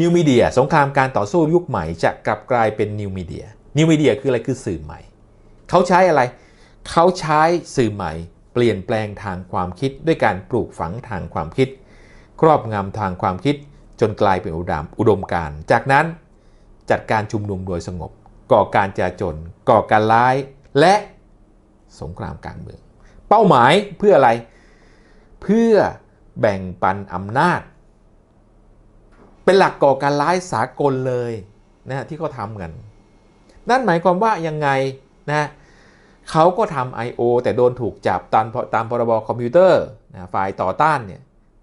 นิวมีเดียสงครามการต่อสู้ยุคใหม่จะกลับกลายเป็นนิวมีเดียนิวมีเดียคืออะไรคือสื่อใหม่ เขาใช้อะไร เขาใช้สื่อใหม่ เปลี่ยนแปลงทางความคิดด้วยการปลูกฝังทางความคิด ครอบงำทางความคิด จนกลายเป็นอุดมอุดมการ จากนั้นจัดการชุมนุมโดยสงบ ก่อการจาจลก่อการร้าย และสงครามกลางเมือง เป้าหมายเพื่ออะไร เพื่อแบ่งปันอำนาจ เป็นหลักก่อการร้ายสากลเลยนะที่เขาทำกัน นั่นหมายความว่ายังไงนะเขาก็ทำ I.O. แต่โดนถูกจับตามตามพรบคอมพิวเตอร์นะฝ่ายต่อต้านเนี่ย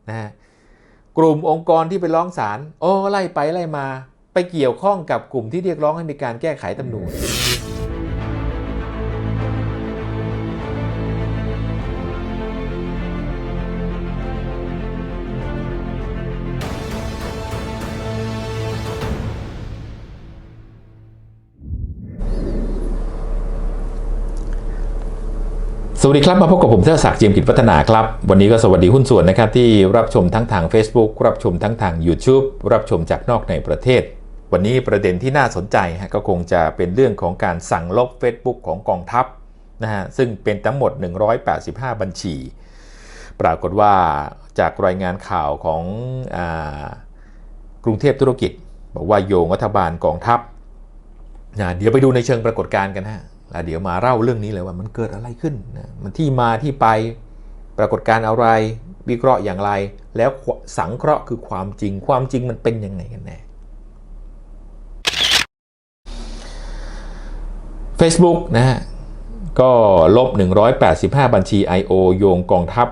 นะกลุ่มองค์กรที่ไปร้องศาลโอ้ไล่ไปไล่มา ไปเกี่ยวข้องกับกลุ่มที่เรียกร้องให้มีการแก้ไขตำนวน สวัสดีครับ มาพบกับผมเทอศักดิ์เจียมกิจพัฒนาครับ วันนี้ก็สวัสดีหุ้นส่วนนะครับ ที่รับชมทั้งทาง Facebook รับชมทั้งทาง YouTube รับชมจากนอกในประเทศ วันนี้ประเด็นที่น่าสนใจฮะก็คงจะเป็นเรื่องของการสั่งลบ Facebook ของกองทัพนะฮะซึ่งเป็นทั้งหมด 185 บัญชี ปรากฏว่าจากรายงานข่าวของอกรุงเทพธุรกิจ บอกว่าโยงรัฐบาลกองทัพนะเดี๋ยวไปดูในเชิงปรากฏการณ์กันฮะ แล้วเดี๋ยวมาเล่าเรื่องนี้เลยว่ามันเกิดอะไรขึ้นนะมันที่มาที่ไปปรากฏการณ์อะไรวิเคราะห์อย่างไร แล้วสังเคราะห์คือความจริง ความจริงมันเป็นยังไงกันแน่ Facebook นะฮะก็ลบ 185 บัญชี I.O. โยงกองทัพ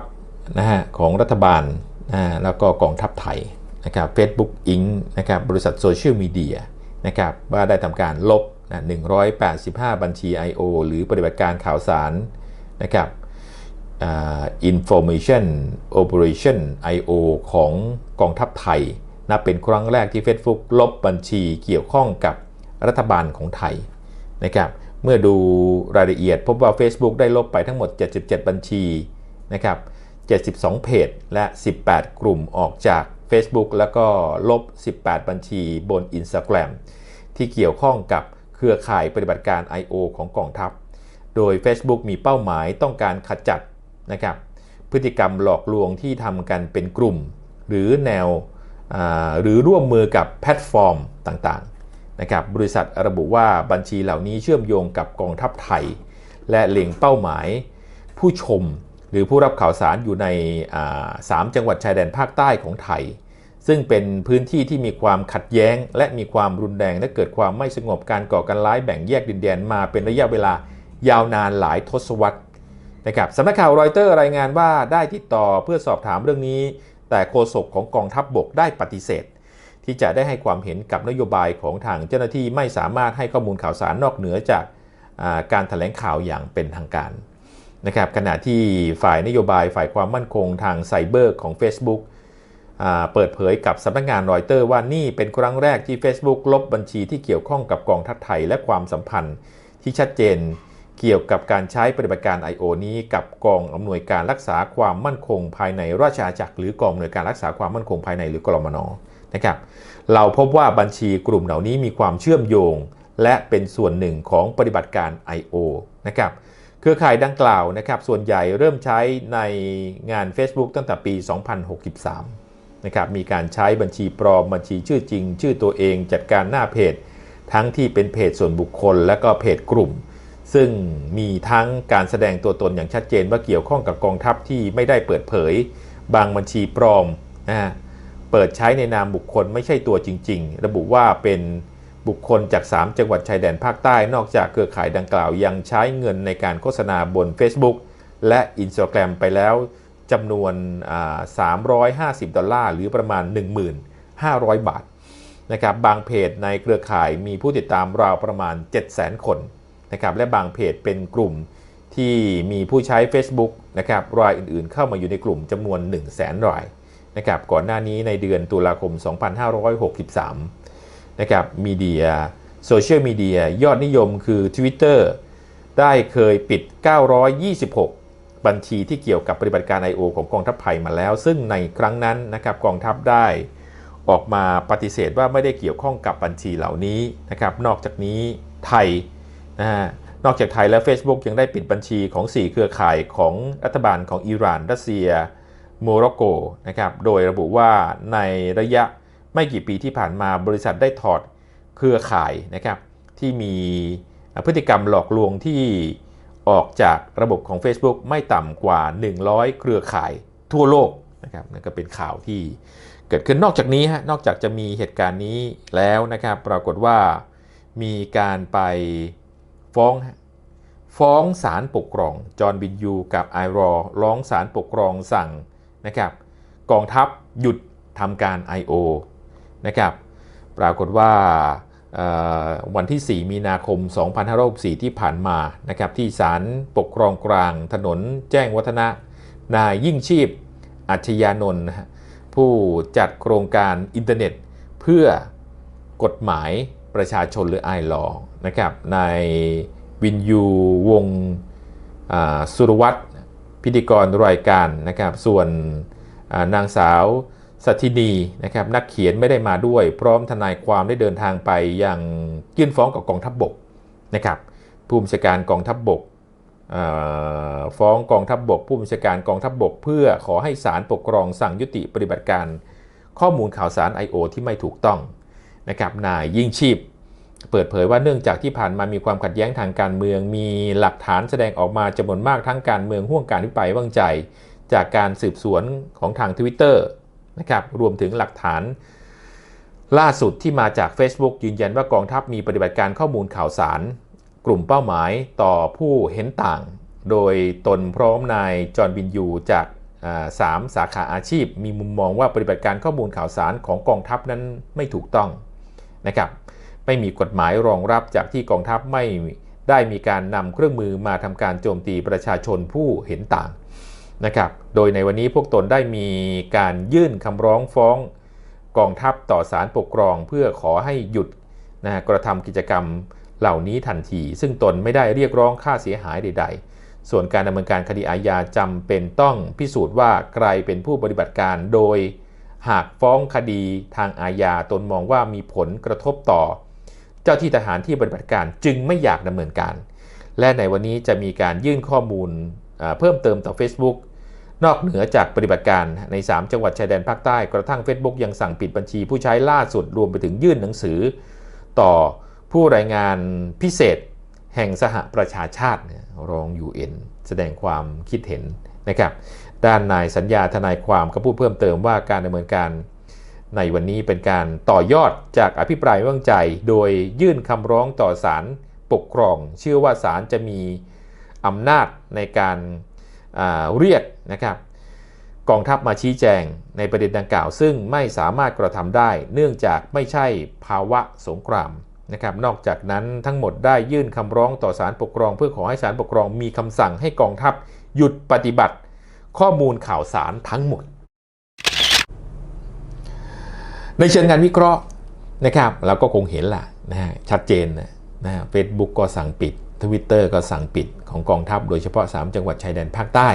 นะฮะของรัฐบาลนะแล้วก็กองทัพไทยนะครับ Facebook Inc. นะครับบริษัทโซเชียลมีเดียนะครับว่าได้ทำการลบ นะ185 บัญชี I.O. หรือปฏิบัติการข่าวสารนะครับ Information Operation I.O. ของกองทัพไทยนับเป็นครั้งแรกที่ Facebook ลบบัญชีเกี่ยวข้องกับรัฐบาลของไทยนะครับเมื่อดูรายละเอียดพบว่า Facebook ได้ลบไปทั้งหมด 77 บัญชีนะครับ72 เพจ และ 18 กลุ่มออกจาก Facebook แล้วก็ลบ 18 บัญชีบน Instagram ที่เกี่ยวข้องกับ เครือข่ายปฏิบัติการ I.O. ของกองทัพ โดย Facebook มีเป้าหมายต้องการขจัดนะครับพฤติกรรมหลอกลวงที่ทำกันเป็นกลุ่ม หรือแนวหรือร่วมมือกับแพลตฟอร์มต่างๆนะครับบริษัทระบุว่าบัญชีเหล่านี้เชื่อมโยงกับกองทัพไทย และเล็งเป้าหมาย ผู้ชมหรือผู้รับข่าวสารอยู่ในสามจังหวัดชายแดนภาคใต้ของไทย ซึ่งเป็นพื้นที่ที่มีความขัดแย้ง และมีความรุนแรงและเกิดความไม่สงบการก่อการร้ายแบ่งแยกดินแดนมาเป็นระยะเวลายาวนานหลายทศวรรษนะครับสำนักข่าวรอยเตอร์รายงานว่าได้ติดต่อเพื่อสอบถามเรื่องนี้ แต่โฆษกของกองทัพบบกได้ปฏิเสธ ที่จะได้ให้ความเห็นกับนโยบายของทางเจ้าหน้าที่ไม่สามารถให้ข้อมูลข่าวสารนอกเหนือจากการถแถลงข่าวอย่างเป็นทางการนะครับขณะที่ฝ่ายนโยบายฝ่ายความมั่นคงทางไซเบอร์ของ Facebook เปิดเผยกับสำนักงานรอยเตอร์ว่านี่เป็นครั้งแรกที่ Facebook ลบบัญชีที่เกี่ยวข้องกับกองทัพไทยและความสัมพันธ์ที่ชัดเจนเกี่ยวกับการใช้ปฏิบัติการ I.O. นี้กับกองอำนวยการรักษาความมั่นคง ภายในราชอาณาจักรหรือกองอำนวยการรักษาความมั่นคงภายในหรือกรมนนะครับ เราพบว่าบัญชีกลุ่มเหล่านี้มีความเชื่อมโยง และเป็นส่วนหนึ่งของปฏิบัติการ I.O. นะครับเครือข่ายดังกล่าวนะครับส่วนใหญ่เริ่มใช้ในงาน Facebook ตั้งแต่ปี 2063 นะครับมีการใช้บัญชีปลอมบัญชีชื่อจริง ชื่อตัวเองจัดการหน้าเพจ ทั้งที่เป็นเพจส่วนบุคคล และก็เพจกลุ่ม ซึ่งมีทั้งการแสดงตัวตนอย่างชัดเจนว่าเกี่ยวข้องกับกองทัพที่ไม่ได้เปิดเผย บางบัญชีปลอมนะเปิดใช้ในนามบุคคลไม่ใช่ตัวจริง ๆ ระบุว่าเป็นบุคคลจาก 3 จังหวัดชายแดนภาคใต้ นอกจากเครือข่ายดังกล่าวยังใช้เงินในการโฆษณาบน Facebook และ Instagram ไปแล้ว จำนวน 350 ดอลลาร์ หรือประมาณ 1,500 บาทนะครับบางเพจในเครือข่ายมีผู้ติดตามราวประมาณ 700,000 คนนะครับและบางเพจเป็นกลุ่มที่มีผู้ใช้ Facebook นะครับรายอื่นๆ เข้ามาอยู่ในกลุ่มจำนวน 100,000 รายนะครับก่อนหน้านี้ในเดือนตุลาคม 2563นะครับมีเดียโซเชียลมีเดียยอดนิยมคือ Twitter ได้เคยปิด 926 บัญชีที่เกี่ยวกับปฏิบัติการ I.O. ของกองทัพไทยมาแล้ว ซึ่งในครั้งนั้นนะครับกองทัพได้ออกมาปฏิเสธว่าไม่ได้เกี่ยวข้องกับบัญชีเหล่านี้นะครับนอกจากนี้ไทยนะฮะนอกจากไทยแล้ว Facebook ยังได้ปิดบัญชีของ 4 เครือข่ายของรัฐบาลของอิหร่าน รัสเซียโมร็อกโกนะครับโดยระบุว่าในระยะไม่กี่ปีที่ผ่านมาบริษัทได้ถอดเครือข่ายนะครับที่มีพฤติกรรมหลอกลวงที่ ออกจากระบบของ Facebook ไม่ต่ำกว่า 100 เครือข่ายทั่วโลกนะครับนั่นก็เป็นข่าวที่เกิดขึ้นนอกจากนี้ฮะนอกจากจะมีเหตุการณ์นี้แล้วนะครับ ปรากฏว่ามีการไปฟ้องฟ้องศาลปกครอง จอห์นบินยูกับไอรอร้องศาลปกครองสั่งนะครับกองทัพหยุดทำการ I.O. นะครับปรากฏว่า วันที่ 4 มีนาคม 2564 ที่ผ่านมานะครับที่ศาลปกครองกลางถนนแจ้งวัฒนะ นายยิ่งชีพ อัจฉยานนท์ผู้จัดโครงการอินเทอร์เน็ต เพื่อกฎหมายประชาชนหรือไอรอนะครับนายวินยูวงสุรวัตรพิธีกรรายการนะครับส่วนนางสาว สัทินีนะครับนักเขียนไม่ได้มาด้วย พร้อมทนายความได้เดินทางไปยังยื่นฟ้องกับกองทัพบบกนะครับผู้บัญชาการกองทัพบบกฟ้องกองทัพบบก ผู้บัญชาการกองทัพบบก เพื่อขอให้ศาลปกครองสั่งยุติปฏิบัติการ ข้อมูลข่าวสาร I.O. ที่ไม่ถูกต้องนะครับนายยิ่งชีพ เปิดเผยว่าเนื่องจากที่ผ่านมามีความขัดแย้งทางการเมือง มีหลักฐานแสดงออกมาจำนวนมากทั้งการเมืองห่วงการวิปรายว่างใจ จากการสืบสวนของทาง Twitter นะครับรวมถึงหลักฐาน ล่าสุดที่มาจาก Facebook ยืนยันว่ากองทัพมีปฏิบัติการข้อมูลข่าวสาร กลุ่มเป้าหมายต่อผู้เห็นต่าง โดยตนพร้อมนายจอห์นบินยูจากสามสาขาอาชีพ มีมุมมองว่าปฏิบัติการข้อมูลข่าวสารของกองทัพนั้นไม่ถูกต้องนะครับไม่มีกฎหมายรองรับจากที่กองทัพไม่ได้มีการนำเครื่องมือมาทำการโจมตีประชาชนผู้เห็นต่าง นะครับ โดยในวันนี้พวกตนได้มีการยื่นคำร้องฟ้องกองทัพต่อศาลปกครอง เพื่อขอให้หยุดนะกระทำกิจกรรมเหล่านี้ทันที ซึ่งตนไม่ได้เรียกร้องค่าเสียหายใด ๆ ส่วนการดำเนินการคดีอาญาจำเป็นต้องพิสูจน์ว่าใครเป็นผู้ปฏิบัติการโดย หากฟ้องคดีทางอาญาตนมองว่ามีผลกระทบต่อ เจ้าที่ทหารที่ปฏิบัติการจึงไม่อยากดำเนินการ และในวันนี้จะมีการยื่นข้อมูลเพิ่มเติมต่อ Facebook นอกเหนือจากปฏิบัติการใน 3 จังหวัดชายแดนภาคใต้กระทั่ง Facebook ยังสั่งปิดบัญชีผู้ใช้ล่าสุดรวมไปถึงยื่นหนังสือ ต่อผู้รายงานพิเศษแห่งสหประชาชาติรอง UN แสดงความคิดเห็นนะครับด้านนายสัญญาทนายความก็พูดเพิ่มเติมว่าการดำเนินการในวันนี้เป็นการต่อยอดจากอภิปรายว้วางใจ โดยยื่นคำร้องต่อศาลปกครอง เชื่อว่าศาลจะมีอำนาจในการ เรียกนะครับกองทัพมาชี้แจงในประเด็นดังกล่าว ซึ่งไม่สามารถกระทำได้ เนื่องจากไม่ใช่ภาวะสงครามนะครับนอกจากนั้นทั้งหมดได้ยื่นคำร้องต่อศาลปกครอง เพื่อขอให้ศาลปกครองมีคำสั่งให้กองทัพหยุดปฏิบัติ ข้อมูลข่าวสารทั้งหมด ในเชิงงานวิเคราะห์นะครับเราก็คงเห็นล่ะนะฮะชัดเจนนะนะเฟซบุ๊กก็สั่งปิด ทวิตเตอร์ก็สั่งปิดของกองทัพโดยเฉพาะ 3 จังหวัดชายแดนภาคใต้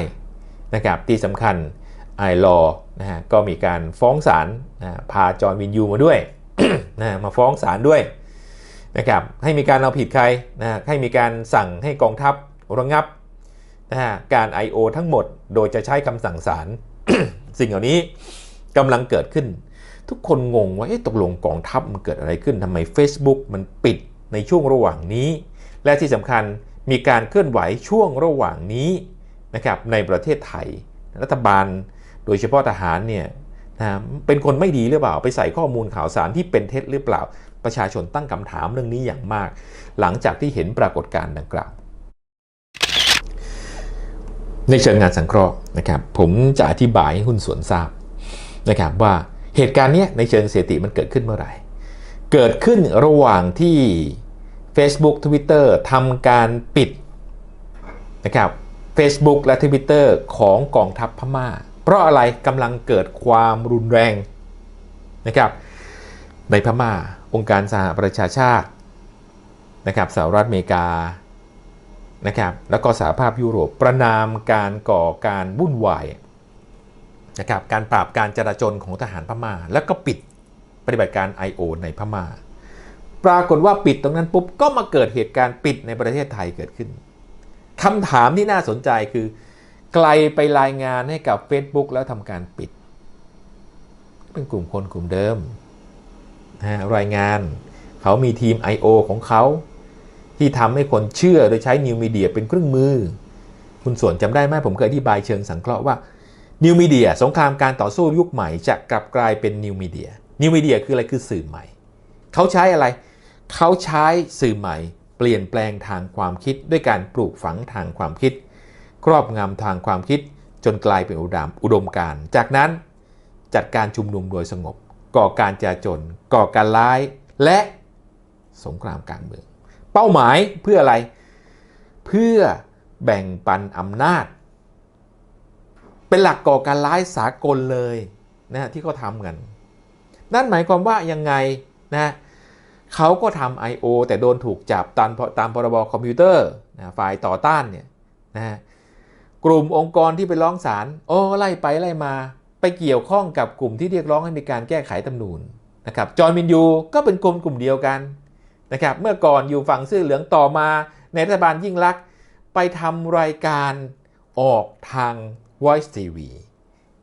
นะครับที่สำคัญไอรอนะฮะก็มีการฟ้องศาลนะพาจอห์นวินยูมาด้วยนะมาฟ้องศาลด้วยนะครับให้มีการเอาผิดใครนะให้มีการสั่งให้กองทัพระงงับนะฮะการ I.O. ทั้งหมดโดยจะใช้คำสั่งศาลสิ่งเหล่านี้กำลังเกิดขึ้น ทุกคนงงว่าตกลงกองทัพมันเกิดอะไรขึ้นทำไม Facebook มันปิดในช่วงระหว่างนี้ และที่สำคัญมีการเคลื่อนไหวช่วงระหว่างนี้นะครับในประเทศไทย รัฐบาลโดยเฉพาะทหารเนี่ยนะเป็นคนไม่ดีหรือเปล่า ไปใส่ข้อมูลข่าวสารที่เป็นเท็จหรือเปล่า ประชาชนตั้งคำถามเรื่องนี้อย่างมาก หลังจากที่เห็นปรากฏการณ์ดังกล่าว ในเชิงงานสังเคราะห์นะครับผมจะอธิบายให้หุ้นส่วนทราบนะครับว่าเหตุการณ์เนี้ยในเชิงเสถิติมันเกิดขึ้นเมื่อไหร่ เกิดขึ้นระหว่างที่ Facebook Twitter ทำการปิดนะครับ Facebook และ Twitter ของกองทัพพม่า เพราะอะไรกำลังเกิดความรุนแรงนะครับในพม่า องค์การสหประชาชาตินะครับสหรัฐอเมริกานะครับแล้วก็สหภาพยุโรปประนามการก่อการวุ่นวายนะครับการปราบการจราจรของทหารพม่า แล้วก็ปิดปฏิบัติการ I.O. ในพม่า ปรากฏว่าปิดตรงนั้นปุ๊บก็มาเกิดเหตุการณ์ปิดในประเทศไทยเกิดขึ้นคำถามที่น่าสนใจคือไกลไปรายงานให้กับ Facebook แล้วทำการปิด เป็นกลุ่มคนกลุ่มเดิมนะรายงานเขามีทีม I.O. ของเขา ที่ทำให้คนเชื่อโดยใช้นิวมีเดียเป็นเครื่องมือ คุณส่วนจำได้ไหมผมเคยอธิบายเชิงสังเคราะห์ว่านิวมีเดียสงครามการต่อสู้ยุคใหม่จะกลับกลายเป็นนิวมีเดียนิวมีเดียคืออะไรคือสื่อใหม่ เขาใช้อะไร เขาใช้สื่อใหม่ เปลี่ยนแปลงทางความคิดด้วยการปลูกฝังทางความคิด ครอบงำทางความคิดจนกลายเป็นอุดมอุดมการ จากนั้นจัดการชุมนุมโดยสงบ ก่อการจาจน ก่อการร้าย และสงครามกลางเมือง เป้าหมายเพื่ออะไร เพื่อแบ่งปันอำนาจ เป็นหลักก่อการร้ายสากลเลยนะที่เขาทำกัน นั่นหมายความว่ายังไงนะ เขาก็ทำ I.O. แต่โดนถูกจับตามตามพรบคอมพิวเตอร์นะฝ่ายต่อต้านเนี่ยนะกลุ่มองค์กรที่ไปร้องศาลโอ้ไล่ไปไล่มา ไปเกี่ยวข้องกับกลุ่มที่เรียกร้องให้มีการแก้ไขตำนูนนะครับจอห์นมินยูก็เป็นกลุ่มกลุ่มเดียวกันนะครับเมื่อก่อนอยู่ฝั่งเสื้อเหลืองต่อมาในรัฐบาลยิ่งลักษณ์ไปทำรายการออกทาง Voice TV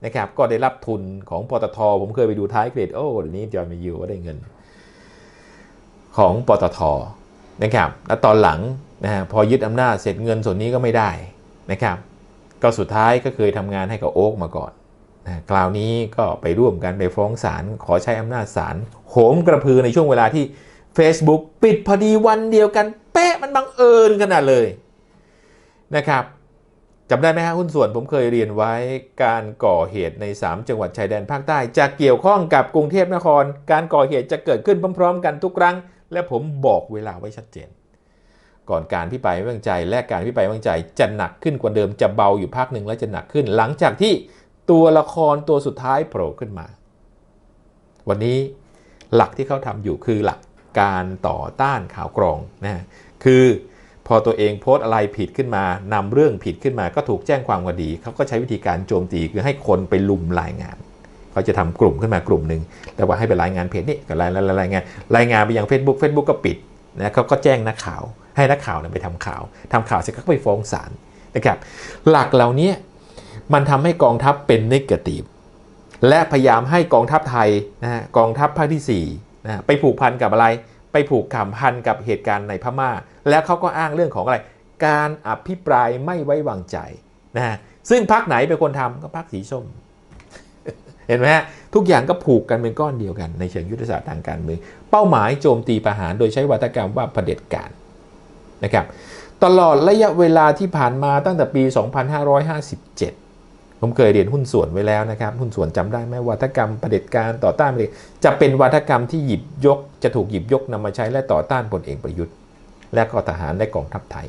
นะครับก็ได้รับทุนของปตท ผมเคยไปดูท้ายเครดิตโอ้เดี๋ยวนี้จอห์นมินยูก็ได้เงิน ของปตทนะครับแล้วตอนหลังนะฮะพอยึดอำนาจเสร็จเงินส่วนนี้ก็ไม่ได้นะครับ ก็สุดท้ายก็เคยทำงานให้กับโอ๊กมาก่อนนะคราวนี้ก็ไปร่วมกันไปฟ้องศาลขอใช้อำนาจศาลโหมกระพือในช่วงเวลาที่ Facebook ปิดพอดีวันเดียวกัน เป๊ะมันบังเอิญขนาดเลยนะครับจำได้ไหมฮะหุ้นส่วนผมเคยเรียนไว้การก่อเหตุใน 3 จังหวัดชายแดนภาคใต้จะเกี่ยวข้องกับกรุงเทพนคร การก่อเหตุจะเกิดขึ้นพร้อม ๆ กันทุกครั้ง และผมบอกเวลาไว้ชัดเจน ก่อนการพิปรายไม่วางใจ และการพิปรายไม่วางใจจะหนักขึ้นกว่าเดิมจะเบาอยู่พักหนึ่งแล้วจะหนักขึ้น หลังจากที่ตัวละครตัวสุดท้ายโผล่ขึ้นมา วันนี้หลักที่เขาทำอยู่คือหลักการต่อต้านข่าวกรองนะคือพอตัวเองโพสต์อะไรผิดขึ้นมานำเรื่องผิดขึ้นมาก็ถูกแจ้งความคดีเขาก็ใช้วิธีการโจมตีคือให้คนไปลุมรายงาน เขาจะทำกลุ่มขึ้นมากลุ่มหนึ่งแต่ว่าให้ไปรายงานเพจนี่ก็รายรายรายงานรายงานไปยัง Facebook Facebook ก็ปิดนะเขาก็แจ้งนักข่าวให้นักข่าวไปทำข่าวทำข่าวเสร็จก็ไปฟ้องศาลนะครับ หลักเหล่านี้มันทำให้กองทัพเป็นนิเกตีฟและพยายามให้กองทัพไทยนะฮะกองทัพภาคที่4นะไปผูกพันกับอะไร ไปผูกขำพันกับเหตุการณ์ในพม่า แล้วเขาก็อ้างเรื่องของอะไร การอภิปรายไม่ไว้วางใจนะฮะซึ่งพรรคไหนเป็นคนทำก็พรรคสีส้ม ห็นไหมฮะทุกอย่างก็ผูกกันเป็นก้อนเดียวกันในเชิงยุทธศาสตร์ทางการเมืองเป้าหมายโจมตีประหารโดยใช้วัฒกรรมว่าเผด็จการนะครับตลอดระยะเวลาที่ผ่านมาตั้งแต่ปี 2557 ผมเคยเรียนหุ้นส่วนไว้แล้วนะครับ หุ้นส่วนจำได้ไหมวัฒกรรมเผด็จการต่อต้านเผด็จะเป็นวัฒกรรมที่หยิบยก จะถูกหยิบยกนำมาใช้และต่อต้านพลเอกประยุทธ์ และก็ทหารและกองทัพไทย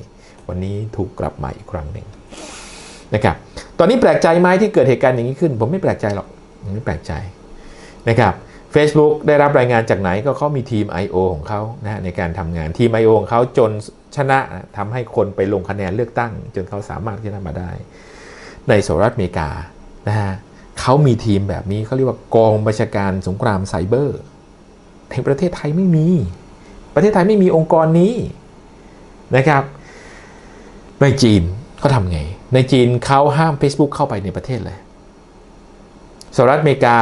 วันนี้ถูกกลับมาอีกครั้งหนึ่งนะครับ ตอนนี้แปลกใจไหมที่เกิดเหตุการณ์อย่างนี้ขึ้น ผมไม่แปลกใจหรอก ไม่แปลกใจนะครับ Facebook ได้รับรายงานจากไหนก็เขามีทีม I.O. ของเขานะในการทำงานทีม I.O. ของเขาจนชนะทำให้คนไปลงคะแนนเลือกตั้ง จนเขาสามารถที่จะมาได้ ในสหรัฐอเมริกานะฮะเขามีทีมแบบนี้เขาเรียกว่ากองบัญชาการสงครามไซเบอร์ในประเทศไทยไม่มี ประเทศไทยไม่มีองค์กรนี้นะครับในจีนเขาทำไง ในจีนเขาห้าม Facebook เข้าไปในประเทศเลย สหรัฐอเมริกา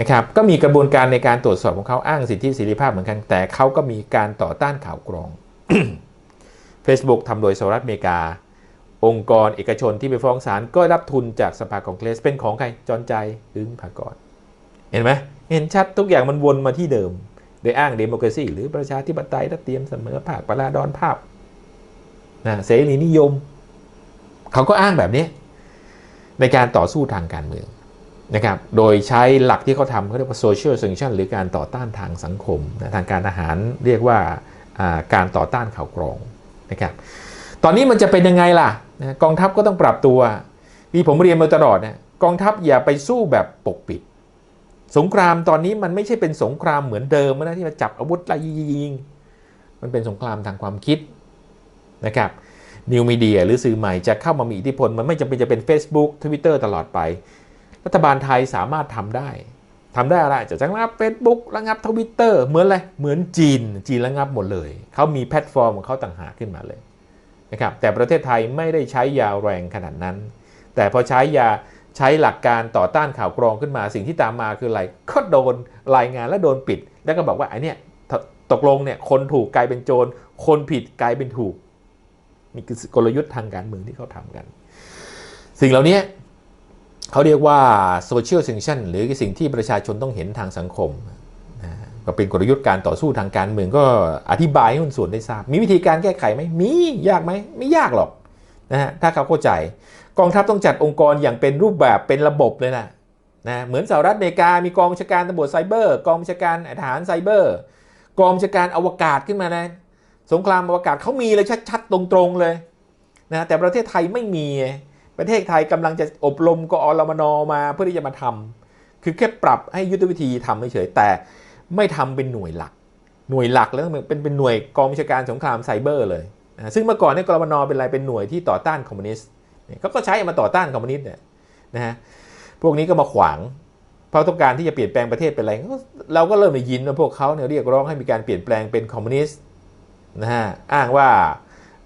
นะครับก็มีกระบวนการในการตรวจสอบของเขาอ้างสิทธิเสรีภาพเหมือนกัน แต่เขาก็มีการต่อต้านข่าวกรอง Facebook ทำโดยสหรัฐอเมริกา องค์กรเอกชนที่ไปฟ้องศาลก็รับทุนจากสภาคองเกรสเป็นของใครจอนใจอึ้งภากรเห็นไหมเห็นชัดทุกอย่างมันวนมาที่เดิม โดยอ้างเดโมคราซีหรือประชาธิปไตยรัฐเตรียมเสมอภาคประลาดอนภาพนะเสรีนิยม เขาก็อ้างแบบนี้ ในการต่อสู้ทางการเมือง นะครับ โดยใช้หลักที่เขาทำเขาเรียกว่า social sanction หรือการต่อต้านทางสังคมนะทางการทหารเรียกว่าการต่อต้านข่าวกรองนะครับ ตอนนี้มันจะเป็นยังไงล่ะนะกองทัพก็ต้องปรับตัวที่ผมเรียนมาตลอดนะกองทัพอย่าไปสู้แบบปกปิด สงครามตอนนี้มันไม่ใช่เป็นสงครามเหมือนเดิมนะที่มาจับอาวุธไล่ยิง มันเป็นสงครามทางความคิดนะครับนิวมีเดียหรือสื่อใหม่จะเข้ามามีอิทธิพล มันไม่จำเป็นจะเป็น Facebook Twitter ตลอดไป รัฐบาลไทยสามารถทำได้ทำได้อะไรจะระงับ Facebook ระงับทวิตเตอร์เหมือนอะไรเหมือนจีน จีนระงับหมดเลยเขามีแพลตฟอร์มของเขาต่างหากขึ้นมาเลยนะครับแต่ประเทศไทยไม่ได้ใช้ยาแรงขนาดนั้น แต่พอใช้ยาใช้หลักการต่อต้านข่าวกรองขึ้นมาสิ่งที่ตามมาคืออะไรก็โดนรายงานและโดนปิด แล้วก็บอกว่าไอ้เนี่ยตกลงเนี่ยคนถูกกลายเป็นโจรคนผิดกลายเป็นถูกนี่คือกลยุทธ์ทางการเมืองที่เขาทำกัน สิ่งเหล่านี้ เขาเรียกว่าโซเชียล a ซ c ชันหรือสิ่งที่ประชาชนต้องเห็นทางสังคมก็เป็นกลยุทธ์การต่อสู้ทางการเมืองก็อธิบายให้หุ้นส่วนได้ทราบ มีวิธีการแก้ไขไหมมียากไหมไม่ยากหรอกนะฮะถ้าเขาเข้าใจกองทัพต้องจัดองค์กรอย่างเป็นรูปแบบเป็นระบบเลยนะนะเหมือนสหรัฐอเมริกามีกองบัญชาการตำรวจไซเบอร์ กองบัญชาการทหารไซเบอร์ กองบัญชาการอวกาศขึ้นมานะสงครามอวกาศเขามีเลยชัดๆตรงๆเลยนะแต่ประเทศไทยไม่มี ประเทศไทยกำลังจะอบรมกอรมนมาเพื่อที่จะมาทำคือแค่ปรับให้ยุทธวิธีทำเฉยแต่ไม่ทำเป็นหน่วยหลัก หน่วยหลักแล้วเป็นเป็นหน่วยกองบัญชาการสงครามไซเบอร์เลยนะซึ่งเมื่อก่อนเนี่ยกรมนเป็นอะไรเป็นหน่วยที่ต่อต้านคอมมิวนิสต์เขาก็ใช้มาต่อต้านคอมมิวนิสต์เนี่ยนะฮะพวกนี้ก็มาขวางเพราะต้องการที่จะเปลี่ยนแปลงประเทศเป็นอะไรเราก็เริ่มได้ยินว่าพวกเขาเนี่ยเรียกร้องให้มีการเปลี่ยนแปลงเป็นคอมมิวนิสต์นะฮะอ้างว่า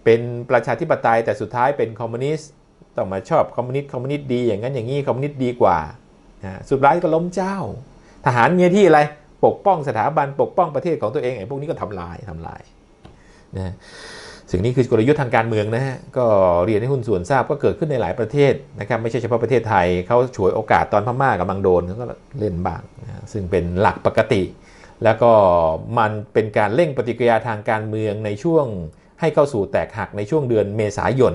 เป็นประชาธิปไตยแต่สุดท้ายเป็นคอมมิวนิสต์ ต้องมาชอบคอมมิวนิสต์คอมมิวนิสต์ดีอย่างนั้นอย่างนี้คอมมิวนิสต์ดีกว่านะสุดท้ายก็ล้มเจ้า ทหารเมียที่อะไรปกป้องสถาบันปกป้องประเทศของตัวเองไอ้พวกนี้ก็ทำลายทำลายนะสิ่งนี้คือกลยุทธ์ทางการเมืองนะฮะก็เรียนให้หุ้นส่วนทราบก็เกิดขึ้นในหลายประเทศนะครับไม่ใช่เฉพาะประเทศไทยเขาฉวยโอกาสตอนพม่ากำลังโดนเขาก็เล่นบ้างนะซึ่งเป็นหลักปกติ แล้วก็มันเป็นการเร่งปฏิกิริยาทางการเมืองในช่วงให้เข้าสู่แตกหักในช่วงเดือนเมษายน